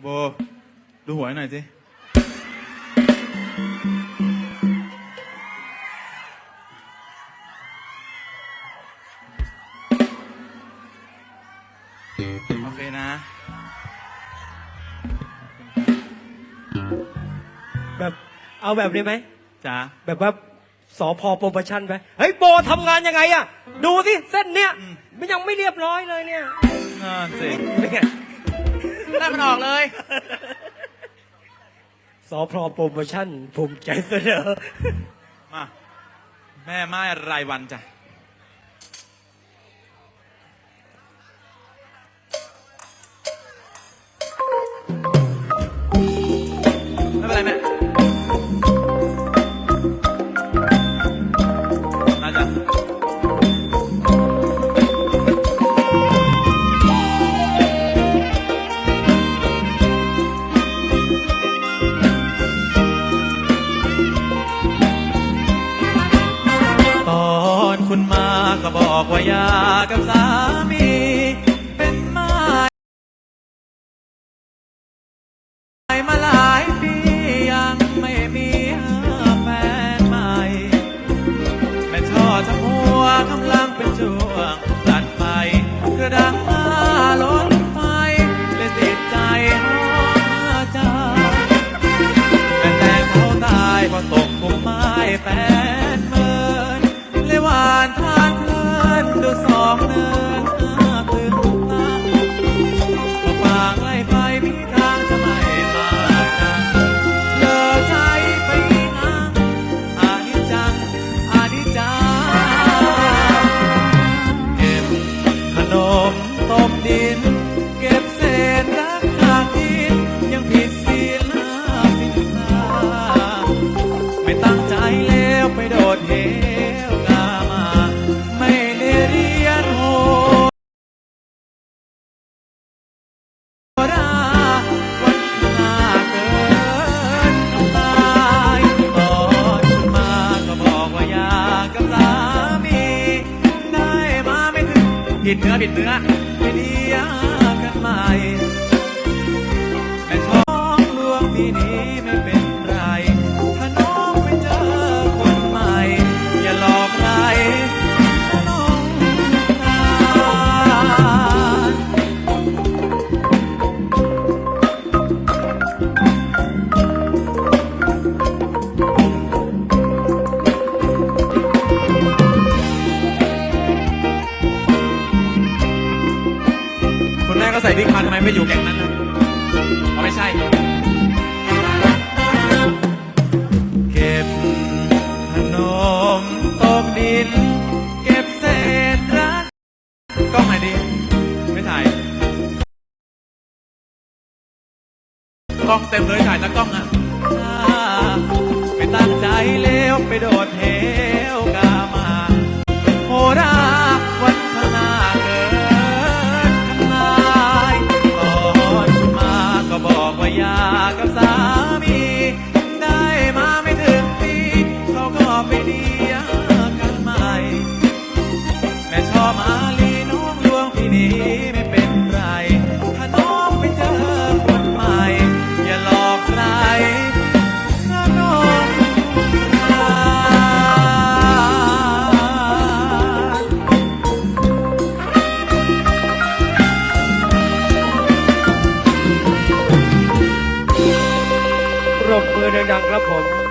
โบ ดูหัวให้หน่อยสิโอเคนะ แบบเอาแบบนี้ไหมจ้าแบบว่าสอพอโปรโมชั่นไหมเฮ้ยโบทำงานยังไงอะดูสิเส้นเนี้ยมันยังไม่เรียบร้อยเลยเนี่ย น่าสิ เป็นไง ได้มันออกเลย สอพอโปรโมชั่นภูมิใจเสนอมา แม่ไม้รายวันจ้ะ ไม่เป็นไรแม่ บอกว่าอยากกับสามี ผิดเนื้อผิดเนื้อไม่ดีกันใหม่ ก็ใส่พริกมาทำไมไม่อยู่แก๊งนั้นนะเอาไม่ใช่ เก็บขนมตกดิน เก็บเศษรักกล้องไหนดี ไม่ถ่าย กล้องเต็มเลยถ่ายตากล้องอะอ่าไม่ตั้งใจเลี้ยวไปโดดเห มือดังๆครับผม